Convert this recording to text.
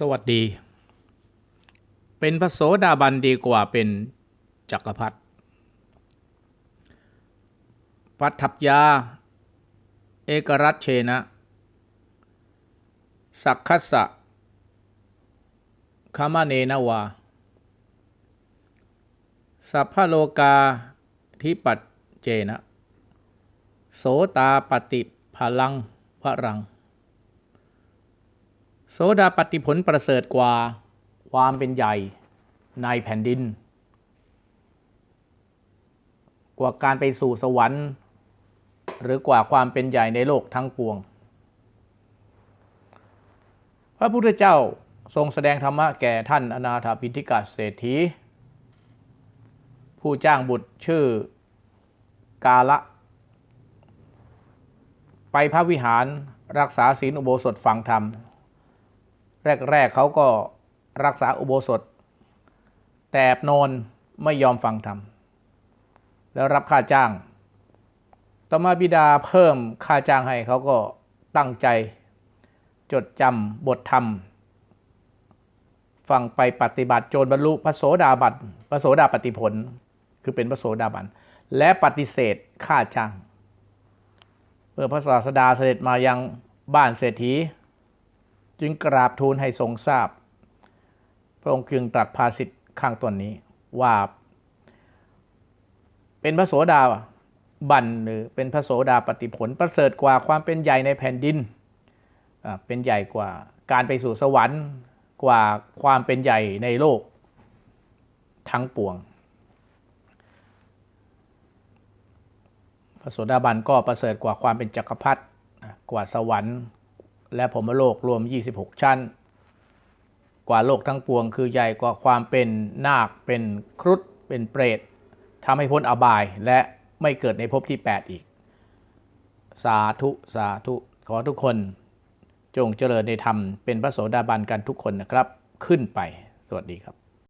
สวัสดี เป็นพระโสดาบันดีกว่าเป็นจักรพรรดิปัทัพยา เอกรัชเชนะ สักคัสสะคามเนนวา สัพพะโลกาทิปัจเจนะ โสตาปฏิพลังพรัง โสดาปฏิผลประเสริฐกว่าความเป็นใหญ่ในแผ่นดิน กว่าการไปสู่สวรรค์ หรือกว่าความเป็นใหญ่ในโลกทั้งปวง พระพุทธเจ้าทรงแสดงธรรมะแก่ท่านอนาถาปิณฑิกาเศรษฐี ผู้จ้างบุตรชื่อกาละ ไปพระวิหารรักษาศีลอุโบสถฟังธรรม แรก ๆเขาก็รักษาอุโบสถ แต่แอบโนนไม่ยอมฟังธรรม แล้วรับค่าจ้าง ต่อมาบิดาเพิ่มค่าจ้างให้เขาก็ตั้งใจ จดจำบทธรรม ฟังไปปฏิบัติโจนบรรลุพระโสดาบันพระโสดาปฏิผล คือเป็นพระโสดาบัน และปฏิเสธค่าจ้างเมื่อพระศาสดาเสด็จมายังบ้านเศรษฐี จึงกราบทูลให้ทรงทราบ พระองค์จึงตรัสภาสิทธิ์ข้างต้นนี้ว่า เป็นพระโสดาบันหรือเป็นพระโสดาปฏิผลประเสริฐกว่าความเป็นใหญ่ในแผ่นดิน เป็นใหญ่กว่าการไปสู่สวรรค์กว่าความเป็นใหญ่ในโลกทั้งปวง พระโสดาบันก็ประเสริฐกว่าความเป็นจักรพรรดิกว่าสวรรค์ และพรมโลกรวม 26 ชั้น กว่าโลกทั้งปวง คือใหญ่กว่าความเป็นนาค เป็นครุฑเป็นเปรตทำให้พ้นอบายและไม่เกิดในภพที่ 8 อีก สาธุ สาธุ ขอทุกคนจงเจริญในธรรมเป็นพระโสดาบันกันทุกคนนะครับ ขึ้นไป สวัสดีครับ